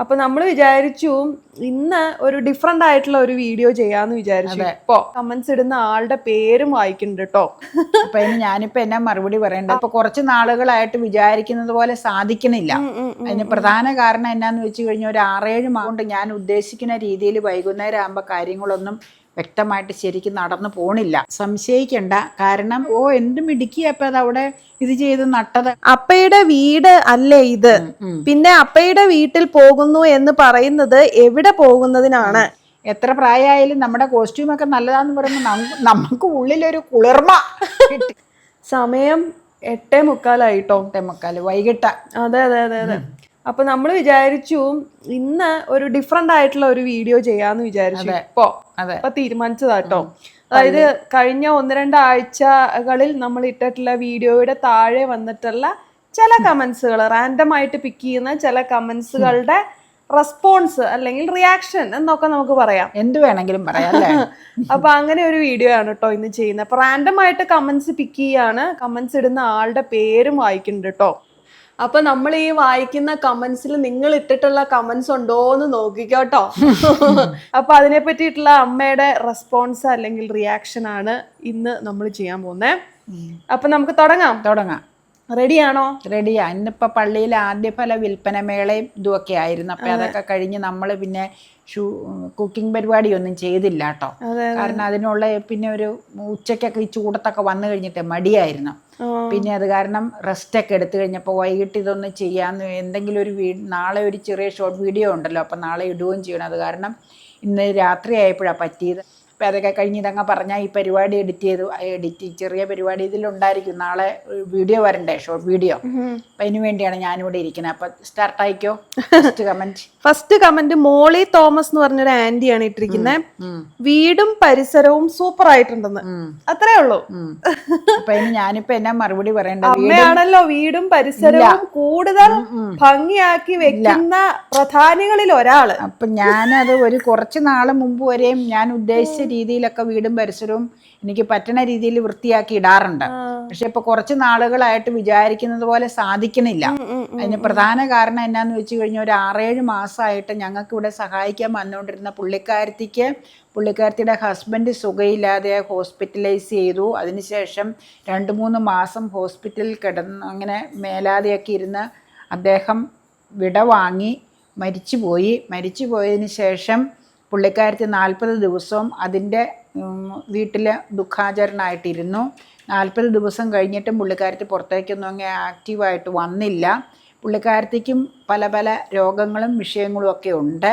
അപ്പൊ നമ്മൾ വിചാരിച്ചു ഇന്ന് ഒരു ഡിഫറെന്റ് ആയിട്ടുള്ള ഒരു വീഡിയോ ചെയ്യാന്ന് വിചാരിച്ചു. ഇപ്പോ കമന്റ്സ് ഇടുന്ന ആളുടെ പേരും വായിക്കുന്നുണ്ട് കേട്ടോ അപ്പൊ ഞാനിപ്പോ എന്നാ മറുപടി പറയണ്ട ഇപ്പൊ കുറച്ച് നാളുകളായിട്ട് വിചാരിക്കുന്നത് പോലെ സാധിക്കുന്നില്ല അതിന് പ്രധാന കാരണം എന്നാന്ന് വെച്ച് കഴിഞ്ഞാൽ ഒരു ആറേഴ് മാസം കൊണ്ട് ഞാൻ ഉദ്ദേശിക്കുന്ന രീതിയിൽ വൈകുന്നേരം ആകുമ്പോൾ കാര്യങ്ങളൊന്നും വ്യക്തമായിട്ട് ശരിക്കും നടന്നു പോണില്ല. സംശയിക്കണ്ട. കാരണം ഓ എന്ത് മിടുക്കി അപ്പൊ അത് അവിടെ ഇത് ചെയ്ത് നട്ടത്. അപ്പയുടെ വീട് അല്ലേ ഇത്? പിന്നെ അപ്പയുടെ വീട്ടിൽ പോകുന്നു എന്ന് പറയുന്നത് എവിടെ പോകുന്നതിനാണ്? എത്ര പ്രായമായാലും നമ്മുടെ കോസ്റ്റ്യൂം ഒക്കെ നല്ലതാന്ന് പറയുമ്പോൾ നമുക്ക് നമുക്ക് ഉള്ളിലൊരു കുളിർമ സമയം എട്ടേ മുക്കാലായിട്ടോ? എട്ടേ മുക്കാൽ. വൈകിട്ട. അതെ അതെ അതെ അതെ. അപ്പൊ നമ്മൾ വിചാരിച്ചു ഇന്ന് ഒരു ഡിഫറെന്റ് ആയിട്ടുള്ള ഒരു വീഡിയോ ചെയ്യാന്ന് വിചാരിച്ചു. ഇപ്പൊ. അപ്പൊ തീരുമാനിച്ചതാട്ടോ. അതായത് കഴിഞ്ഞ ഒന്ന് രണ്ട് ആഴ്ചകളിൽ നമ്മൾ ഇട്ടിട്ടുള്ള വീഡിയോയുടെ താഴെ വന്നിട്ടുള്ള ചില കമന്റ്സുകൾ റാൻഡം ആയിട്ട് പിക്ക് ചെയ്യുന്ന ചില കമന്റ്സുകളുടെ റെസ്പോൺസ് അല്ലെങ്കിൽ റിയാക്ഷൻ എന്നൊക്കെ നമുക്ക് പറയാം. എന്ത് വേണമെങ്കിലും പറയാം അപ്പൊ അങ്ങനെ ഒരു വീഡിയോ ആണ് കേട്ടോ ഇന്ന് ചെയ്യുന്നത്. അപ്പൊ റാൻഡം ആയിട്ട് കമന്റ്സ് പിക്ക് ചെയ്യാണ്. കമന്റ്സ് ഇടുന്ന ആളുടെ പേരും വായിക്കുന്നുണ്ട് കേട്ടോ അപ്പൊ നമ്മൾ ഈ വായിക്കുന്ന കമന്റ്സിൽ നിങ്ങൾ ഇട്ടിട്ടുള്ള കമന്റ്സ് ഉണ്ടോ എന്ന് നോക്കിക്കോട്ടോ അപ്പൊ അതിനെ പറ്റിയിട്ടുള്ള അമ്മയുടെ റെസ്പോൺസ് അല്ലെങ്കിൽ റിയാക്ഷൻ ആണ് ഇന്ന് നമ്മൾ ചെയ്യാൻ പോകുന്നത് അപ്പൊ നമുക്ക് തുടങ്ങാം. തുടങ്ങാം. റെഡിയാണോ റെഡിയാ ഇന്നിപ്പോ പള്ളിയിൽ ആദ്യ ഫല വിൽപ്പന മേളയും ഇതുമൊക്കെ ആയിരുന്നു. അപ്പൊ അതൊക്കെ കഴിഞ്ഞ് നമ്മൾ പിന്നെ ഷൂ കുക്കിംഗ് പരിപാടിയൊന്നും ചെയ്തില്ല കേട്ടോ കാരണം അതിനുള്ള പിന്നെ ഒരു ഉച്ചയ്ക്കൊക്കെ ഈ ചൂടത്തൊക്കെ വന്നു കഴിഞ്ഞിട്ട് മടിയായിരുന്നു. പിന്നെ അത് കാരണം റെസ്റ്റ് ഒക്കെ എടുത്തു കഴിഞ്ഞപ്പോൾ വൈകിട്ട് ഇതൊന്ന് ചെയ്യാന്ന് എന്തെങ്കിലും ഒരു നാളെ ഒരു ചെറിയ ഷോർട്ട് വീഡിയോ ഉണ്ടല്ലോ അപ്പം നാളെ ഇടുകയും ചെയ്യണം. അത് കാരണം ഇന്ന് രാത്രി ആയപ്പോഴാണ് പറ്റിയത്. അതൊക്കെ കഴിഞ്ഞ് ഇതങ്ങ് പറഞ്ഞാൽ ഈ പരിപാടി എഡിറ്റ് ചെയ്തു. എഡിറ്റ് ചെറിയ പരിപാടി ഇതിലുണ്ടായിരിക്കും. നാളെ വീഡിയോ വരണ്ടേ? ഷോർട്ട് വീഡിയോ അപ്പം അതിന് വേണ്ടിയാണ് ഞാനിവിടെ ഇരിക്കുന്നത്. അപ്പം സ്റ്റാർട്ട് ആയിക്കോ? First comment first comment Molly Thomas എന്ന് പറഞ്ഞൊരു ആന്റിയാണ് ഇട്ടിരിക്കുന്നത് വീടും പരിസരവും സൂപ്പർ ആയിട്ടുണ്ടെന്ന്. അത്രേ ഉള്ളൂ. അപ്പൊ ഇനി ഞാനിപ്പോ എന്നാ മറുപടി പറയേണ്ടത്? അമ്മയാണല്ലോ വീടും പരിസരവും കൂടുതൽ ഭംഗിയാക്കി വെക്കുന്ന പ്രധാനികളിൽ ഒരാൾ. അപ്പൊ ഞാനത് ഒരു കുറച്ച് നാൾ മുമ്പ് വരെയും ഞാൻ ഉദ്ദേശിച്ച രീതിയിലൊക്കെ വീടും പരിസരവും എനിക്ക് പറ്റണ രീതിയിൽ വൃത്തിയാക്കി ഇടാറുണ്ട്. പക്ഷെ ഇപ്പൊ കുറച്ച് നാളുകളായിട്ട് വിചാരിക്കുന്നത് പോലെ സാധിക്കണില്ല. അതിന് പ്രധാന കാരണം എന്നാന്ന് വെച്ച് കഴിഞ്ഞാൽ ഒരു ആറേഴ് മാസമായിട്ട് ഞങ്ങൾക്ക് ഇവിടെ സഹായിക്കാൻ വന്നുകൊണ്ടിരുന്ന പുള്ളിക്കാരത്തിക്ക് പുള്ളിക്കാരത്തിയുടെ ഹസ്ബൻഡ് സുഖയില്ലാതെ ഹോസ്പിറ്റലൈസ് ചെയ്തു. അതിനുശേഷം രണ്ട് മൂന്ന് മാസം ഹോസ്പിറ്റലിൽ കിടന്ന് അങ്ങനെ മേലാതെയൊക്കെ ഇരുന്ന് അദ്ദേഹം വിട വാങ്ങി മരിച്ചുപോയി. മരിച്ചു പോയതിന് ശേഷം പുള്ളിക്കാരത്തി നാൽപ്പത് ദിവസവും അതിന്റെ വീട്ടിൽ ദുഃഖാചരണമായിട്ടിരുന്നു നാൽപ്പത് ദിവസം കഴിഞ്ഞിട്ടും പുള്ളിക്കാരത്തി പുറത്തേക്കൊന്നും അങ്ങനെ ആക്റ്റീവായിട്ട് വന്നില്ല. പുള്ളിക്കാരത്തിക്കും പല പല രോഗങ്ങളും വിഷയങ്ങളും ഒക്കെ ഉണ്ട്.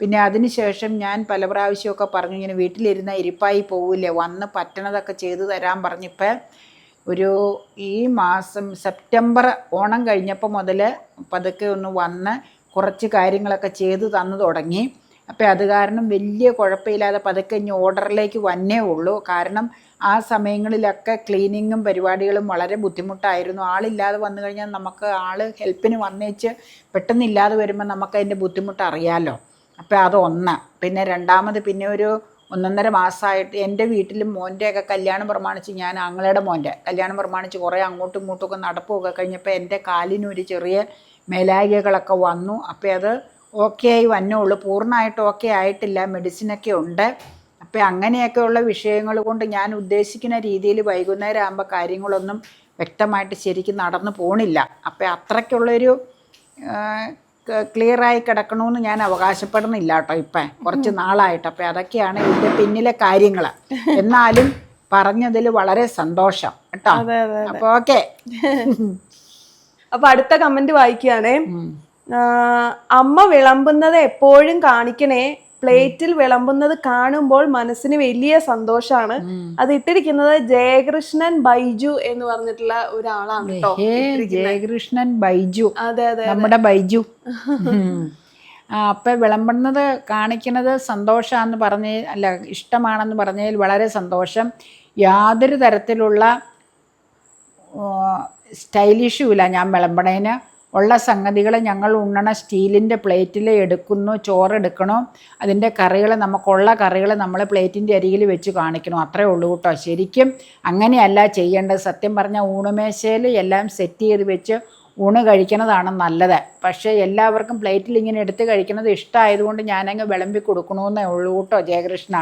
പിന്നെ അതിനുശേഷം ഞാൻ പല പ്രാവശ്യമൊക്കെ പറഞ്ഞു ഇങ്ങനെ വീട്ടിലിരുന്ന ഇരിപ്പായി പോവില്ലേ വന്ന് പറ്റണതൊക്കെ ചെയ്തു തരാൻ പറഞ്ഞിപ്പോൾ ഒരു ഈ മാസം സെപ്റ്റംബർ ഓണം കഴിഞ്ഞപ്പോൾ മുതൽ പതുക്കെ ഒന്ന് വന്ന് കുറച്ച് കാര്യങ്ങളൊക്കെ ചെയ്തു തന്നു തുടങ്ങി. അപ്പോൾ അത് കാരണം വലിയ കുഴപ്പമില്ലാതെ പതുക്കെ ഇനി ഓർഡറിലേക്ക് വന്നേ ഉള്ളൂ. കാരണം ആ സമയങ്ങളിലൊക്കെ ക്ലീനിങ്ങും പരിപാടികളും വളരെ ബുദ്ധിമുട്ടായിരുന്നു. ആളില്ലാതെ വന്നു കഴിഞ്ഞാൽ നമുക്ക് ആൾ ഹെൽപ്പിന് വന്നേച്ച് പെട്ടെന്നില്ലാതെ വരുമ്പോൾ നമുക്ക് അതിന്റെ ബുദ്ധിമുട്ട് അറിയാമല്ലോ അപ്പോൾ അതൊന്ന് പിന്നെ രണ്ടാമത് പിന്നെ ഒരു ഒന്നൊന്നര മാസമായിട്ട് എന്റെ വീട്ടിലും മോന്റെയൊക്കെ കല്യാണം പ്രമാണിച്ച് ഞാൻ ആങ്ങളയുടെ മോന്റെ കല്യാണം പ്രമാണിച്ച് കുറേ അങ്ങോട്ടും ഇങ്ങോട്ടും ഒക്കെ നടപ്പുമൊക്കെ കഴിഞ്ഞപ്പോൾ എന്റെ കാലിനൊരു ചെറിയ മേലായികകളൊക്കെ വന്നു. അപ്പോൾ അത് ഓക്കെ ആയി വന്നുള്ളൂ. പൂർണമായിട്ട് ഓക്കെ ആയിട്ടില്ല. മെഡിസിനൊക്കെ ഉണ്ട്. അപ്പോൾ അങ്ങനെയൊക്കെയുള്ള വിഷയങ്ങൾ കൊണ്ട് ഞാൻ ഉദ്ദേശിക്കുന്ന രീതിയിൽ വൈകുന്നേരം ആകുമ്പോൾ കാര്യങ്ങളൊന്നും വ്യക്തമായിട്ട് ശരിക്കും നടന്നു പോണില്ല. അപ്പോൾ അത്രയ്ക്കുള്ളൊരു ക്ലിയറായി കിടക്കണമെന്ന് ഞാൻ അവകാശപ്പെടുന്നില്ല കേട്ടോ ഇപ്പം. കുറച്ച് നാളായിട്ട്. അപ്പോൾ അതൊക്കെയാണ് ഇതിന്റെ പിന്നിലെ കാര്യങ്ങൾ എന്നാലും പറഞ്ഞതിൽ വളരെ സന്തോഷം കേട്ടോ. അപ്പോൾ ഓക്കെ. അപ്പൊ അടുത്ത കമന്റ് വായിക്കുകയാണേ. അമ്മ വിളമ്പുന്നത് എപ്പോഴും കാണിക്കണേ. പ്ലേറ്റിൽ വിളമ്പുന്നത് കാണുമ്പോൾ മനസ്സിന് വലിയ സന്തോഷമാണ് അത് ഇട്ടിരിക്കുന്നത് ജയകൃഷ്ണൻ ബൈജു എന്ന് പറഞ്ഞിട്ടുള്ള ഒരാളാണ് കേട്ടോ ജയകൃഷ്ണൻ ബൈജു. അതെ അതെ നമ്മുടെ ബൈജു. അപ്പൊ വിളമ്പുന്നത് കാണിക്കുന്നത് സന്തോഷാന്ന് പറഞ്ഞ അല്ല ഇഷ്ടമാണെന്ന് പറഞ്ഞതിൽ വളരെ സന്തോഷം. യാതൊരു തരത്തിലുള്ള സ്റ്റൈലിഷും ഇല്ല ഞാൻ വിളമ്പണേന്. ഉള്ള സംഗതികൾ ഞങ്ങൾ ഉണ്ണണ സ്റ്റീലിന്റെ പ്ലേറ്റിൽ എടുക്കുന്നു ചോറെടുക്കണോ അതിന്റെ കറികൾ നമുക്കുള്ള കറികൾ നമ്മൾ പ്ലേറ്റിന്റെ അരികിൽ വെച്ച് കാണിക്കണം. അത്രേ ഉള്ളൂ കേട്ടോ. ശരിക്കും അങ്ങനെയല്ല ചെയ്യേണ്ടത്. സത്യം പറഞ്ഞാൽ ഊണുമേശയിൽ എല്ലാം സെറ്റ് ചെയ്ത് വെച്ച് ഊണ് കഴിക്കുന്നതാണ് നല്ലത്. പക്ഷേ എല്ലാവർക്കും പ്ലേറ്റിൽ ഇങ്ങനെ എടുത്ത് കഴിക്കുന്നത് ഇഷ്ടമായതുകൊണ്ട് ഞാനങ്ങ് വിളമ്പി കൊടുക്കണമെന്നേ ഉള്ളൂ കേട്ടോ ജയകൃഷ്ണ.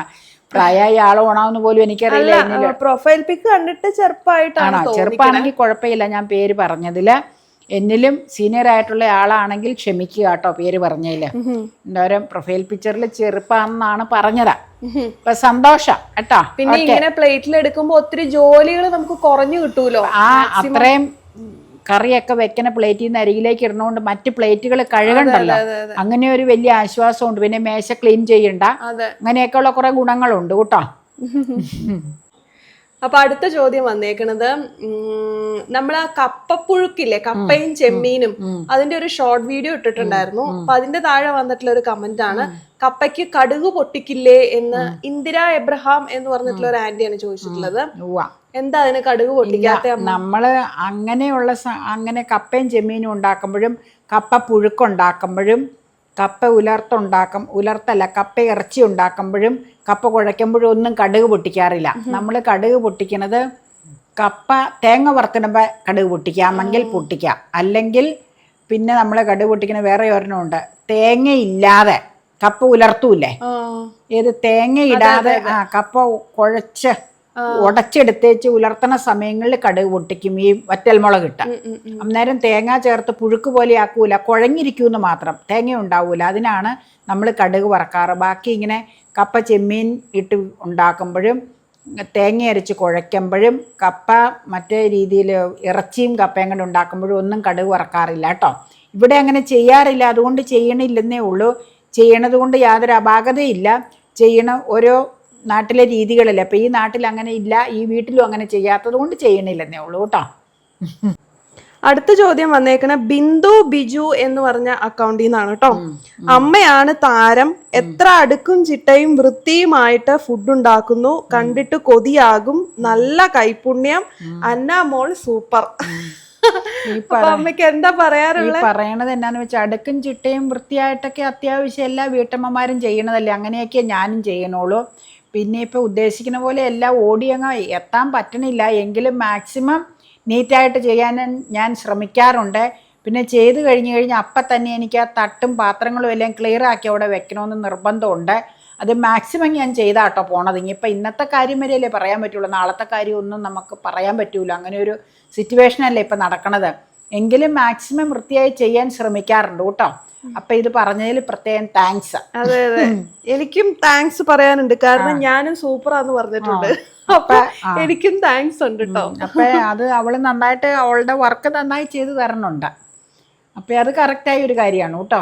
പ്രായമായ ആളോണാവുന്ന പോലും എനിക്കറിയില്ല പ്രൊഫൈൽ പിക്ക് കണ്ടിട്ട് ചെറുപ്പമായിട്ടാണ് ചെറുപ്പമാണെങ്കിൽ കുഴപ്പമില്ല ഞാൻ പേര് പറഞ്ഞതിൽ. എന്നിലും സീനിയർ ആയിട്ടുള്ള ആളാണെങ്കിൽ ക്ഷമിക്കുക കേട്ടോ പേര് പറഞ്ഞതിൽ എന്തോരം പ്രൊഫൈൽ പിക്ചറിൽ ചെറുപ്പാണെന്നാണ് പറഞ്ഞത്. ഇപ്പൊ സന്തോഷം കേട്ടോ. പിന്നെ ഇങ്ങനെ പ്ലേറ്റിൽ എടുക്കുമ്പോ ഒത്തിരി ജോലികൾ നമുക്ക് കുറഞ്ഞു കിട്ടൂലോ? ആ അത്രയും കറിയൊക്കെ വെക്കണ പ്ലേറ്റിൽ നിന്ന് അരികിലേക്ക് ഇടണോണ്ട് മറ്റ് പ്ലേറ്റുകൾ കഴുകണ്ടല്ലോ. അങ്ങനെ ഒരു വലിയ ആശ്വാസമുണ്ട്. പിന്നെ മേശ ക്ലീൻ ചെയ്യണ്ട. അങ്ങനെയൊക്കെ അങ്ങനെയൊക്കെയുള്ള കുറെ ഗുണങ്ങളുണ്ട് കേട്ടോ. അപ്പൊ അടുത്ത ചോദ്യം വന്നേക്കണത് നമ്മൾ നമ്മളെ കപ്പപ്പുഴുക്കില്ലേ കപ്പയും ചെമ്മീനും അതിന്റെ ഒരു ഷോർട്ട് വീഡിയോ ഇട്ടിട്ടുണ്ടായിരുന്നു. അപ്പൊ അതിന്റെ താഴെ വന്നിട്ടുള്ള ഒരു കമന്റ് ആണ് കപ്പയ്ക്ക് കടുക് പൊട്ടിക്കില്ലേ എന്ന് ഇന്ദിര എബ്രഹാം എന്ന് പറഞ്ഞിട്ടുള്ള ഒരു ആന്റിയാണ് ചോദിച്ചിട്ടുള്ളത്. എന്താ അതിന് കടുക് പൊട്ടിക്കാത്ത നമ്മൾ അങ്ങനെയുള്ള അങ്ങനെ കപ്പയും ചെമ്മീനും ഉണ്ടാക്കുമ്പോഴും കപ്പ പുഴുക്കുണ്ടാക്കുമ്പോഴും കപ്പ ഉലർത്തുണ്ടാക്കും ഉലർത്തല്ല കപ്പ ഇറച്ചി ഉണ്ടാക്കുമ്പോഴും കപ്പ കുഴയ്ക്കുമ്പോഴും ഒന്നും കടുക് പൊട്ടിക്കാറില്ല. നമ്മൾ കടുക് പൊട്ടിക്കുന്നത് കപ്പ തേങ്ങ വറുത്തിടുമ്പോൾ കടുക് പൊട്ടിക്കാമെങ്കിൽ പൊട്ടിക്കാം. അല്ലെങ്കിൽ പിന്നെ നമ്മൾ കടുക് പൊട്ടിക്കുന്ന വേറെ ഒരെണ്ണമുണ്ട് തേങ്ങയില്ലാതെ കപ്പ ഉലർത്തൂലേ ആ, ഏത് തേങ്ങയിടാതെ ആ കപ്പ കുഴച്ച് ഉടച്ചെടുത്തേച്ച് ഉലർത്തണ സമയങ്ങളിൽ കടുക് പൊട്ടിക്കും ഈ വറ്റൽമുളക് ഇട്ട. അന്നേരം തേങ്ങ ചേർത്ത് പുഴുക്ക് പോലെ ആക്കൂല കുഴഞ്ഞിരിക്കൂന്ന് മാത്രം. തേങ്ങ ഉണ്ടാവൂല. അതിനാണ് നമ്മൾ കടുക് വറക്കാറ്. ബാക്കി ഇങ്ങനെ കപ്പ ചെമ്മീൻ ഇട്ട് ഉണ്ടാക്കുമ്പോഴും തേങ്ങ അരച്ച് കുഴയ്ക്കുമ്പോഴും കപ്പ മറ്റേ രീതിയിൽ ഇറച്ചിയും കപ്പയും കൊണ്ട് ഉണ്ടാക്കുമ്പോഴും ഒന്നും കടുക് വറക്കാറില്ല കേട്ടോ. ഇവിടെ അങ്ങനെ ചെയ്യാറില്ല. അതുകൊണ്ട് ചെയ്യണില്ലെന്നേ ഉള്ളൂ. ചെയ്യണത് കൊണ്ട് യാതൊരു അപാകതയില്ല ചെയ്യണ ഓരോ നാട്ടിലെ രീതികളില്ല അപ്പം ഈ നാട്ടിൽ അങ്ങനെ ഇല്ല ഈ വീട്ടിലും അങ്ങനെ ചെയ്യാത്തത് കൊണ്ട് ചെയ്യണില്ലെന്നേ ഉള്ളൂ കേട്ടോ. അടുത്ത ചോദ്യം വന്നേക്കണ ബിന്ദു ബിജു എന്ന് പറഞ്ഞ അക്കൗണ്ടിൽ നിന്നാണ് കേട്ടോ. അമ്മയാണ് താരം എത്ര അടുക്കും ചിട്ടയും വൃത്തിയുമായിട്ട് ഫുഡ് ഉണ്ടാക്കുന്നു കണ്ടിട്ട് കൊതിയാകും നല്ല കൈപുണ്യം അന്ന മോൾ സൂപ്പർ അമ്മയ്ക്ക് എന്താ ഈ പറയാറുള്ളത് പറയണത് എന്നാന്ന് വെച്ചാൽ അടുക്കും ചിട്ടയും വൃത്തിയായിട്ടൊക്കെ അത്യാവശ്യം എല്ലാ വീട്ടമ്മമാരും ചെയ്യണതല്ലേ അങ്ങനെയൊക്കെ ഞാനും ചെയ്യണുള്ളൂ. പിന്നെ ഇപ്പോൾ ഉദ്ദേശിക്കുന്ന പോലെ എല്ലാം ഓടി അങ്ങ് എത്താൻ പറ്റണില്ല. എങ്കിലും മാക്സിമം നീറ്റായിട്ട് ചെയ്യാൻ ഞാൻ ശ്രമിക്കാറുണ്ട്. പിന്നെ ചെയ്ത് കഴിഞ്ഞ് കഴിഞ്ഞാൽ അപ്പം തന്നെ എനിക്ക് ആ തട്ടും പാത്രങ്ങളും എല്ലാം ക്ലിയർ ആക്കി അവിടെ വെക്കണമെന്ന് നിർബന്ധമുണ്ട്. അത് മാക്സിമം ഞാൻ ചെയ്താട്ടോ പോണത്. ഇനിയിപ്പോൾ ഇന്നത്തെ കാര്യം വരെയല്ലേ പറയാൻ പറ്റുള്ളൂ. നാളത്തെ കാര്യമൊന്നും നമുക്ക് പറയാൻ പറ്റൂല. അങ്ങനെ ഒരു സിറ്റുവേഷനല്ലേ ഇപ്പം നടക്കണത്. എങ്കിലും മാക്സിമം വൃത്തിയായി ചെയ്യാൻ ശ്രമിക്കാറുണ്ട് കേട്ടോ. അപ്പൊ ഇത് പറഞ്ഞതിൽ പ്രത്യേകം താങ്ക്സ് അതെ അതെ. എനിക്കും താങ്ക്സ് പറയാനുണ്ട്. കാരണം ഞാനും സൂപ്പറാന്ന് പറഞ്ഞിട്ടുണ്ട്. അപ്പൊ എനിക്കും താങ്ക്സ് ഉണ്ട് കേട്ടോ അപ്പൊ അത് അവൾ നന്നായിട്ട് അവളുടെ വർക്ക് നന്നായി ചെയ്ത് തരണുണ്ട്. അപ്പൊ അത് കറക്റ്റായ ഒരു കാര്യമാണ് കേട്ടോ.